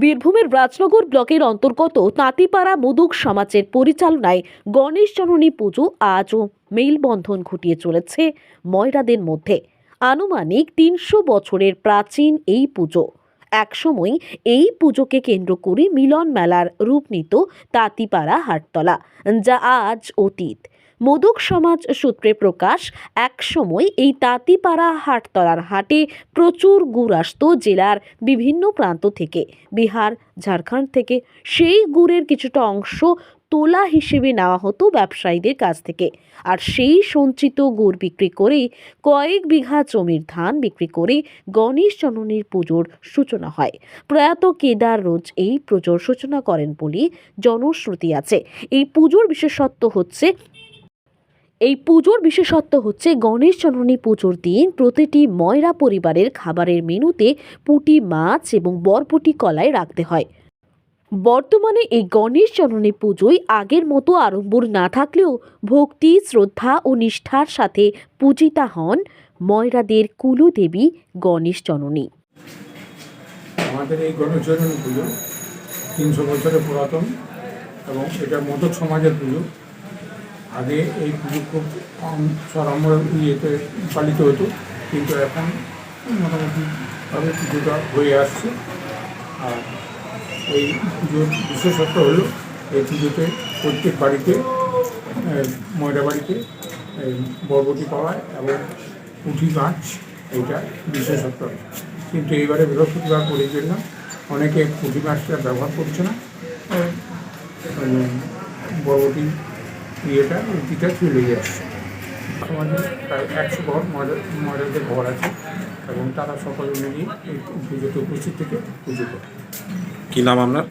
বীরভূমের রাজনগর ব্লকের অন্তর্গত তাঁতিপাড়া মুদুক সমাজের পরিচালনায় গণেশ জননী পুজো আজও মেলবন্ধন ঘটিয়ে চলেছে ময়রাদের মধ্যে। আনুমানিক তিনশো বছরের প্রাচীন এই পুজো। একসময় এই পুজোকে কেন্দ্র করে মিলন মেলার রূপ নিত তাঁতিপাড়া হাটতলা, যা আজ অতীত। মোদক সমাজ সূত্রে প্রকাশ একসময় এই তাঁতিপাড়া হাটতলার হাটে প্রচুর গুড় আসতো জেলার বিভিন্ন প্রান্ত থেকে। বিহার, ঝাড়খণ্ড থেকে সেই গুড়ের কিছুটা অংশ তোলা হিসেবে নেওয়া হতো ব্যবসায়ীদের কাছ থেকে। আর সেই সঞ্চিত গুড় বিক্রি করেই কয়েক বিঘা জমির ধান বিক্রি করে গণেশ জননীর পুজোর সূচনা হয়। প্রয়াত কেদার রোজ এই পুজোর সূচনা করেন বলে জনশ্রুতি আছে। এই পুজোর বিশেষত্ব হচ্ছে এই পুজোর বিশেষত্ব হচ্ছে গণেশ জননী পুজোর দিন প্রতিটি ময়রা পরিবারের খাবারের মেনুতে পুঁটি মাছ এবং বরপুটি কলায় রাখতে হয়। বর্তমানে এই গণেশ জননী পুজোয় আগের মতো আড়ম্বর না থাকলেও ভক্তি, শ্রদ্ধা ও নিষ্ঠার সাথে পূজিতা হন ময়রাদের কুলদেবী গণেশ জননী। আমাদের এই গণেশজননী পুজো তিনশো বছরের পুরাতন এবং এটা মোদক সমাজের পুজো। আগে এই পুজো খুব কম সরম্বর ইয়েতে পালিত হতো, কিন্তু এখন মোটামুটিভাবে পুজোটা হয়ে আসছে। আর এই পুজোর বিশেষত্ব হলো, এই পুজোতে প্রত্যেক বাড়িতে ময়রা বাড়িতে বরবটি পাওয়া এবং পুঁটি মাছ, এইটা বিশেষত্ব। কিন্তু এইবারে বৃহস্পতিবার পড়ে জন্য অনেকে পুঁটি মাছটা ব্যবহার করছে না বরবটি ইয়েটা, রুটিটা চলে যাচ্ছে আমাদের প্রায় একশো ঘর ময়রাদের ঘর আছে এবং তারা সকলে মিলিয়ে এই পুজোতে উপস্থিত থেকে পুজো করে। কী নাম আপনার?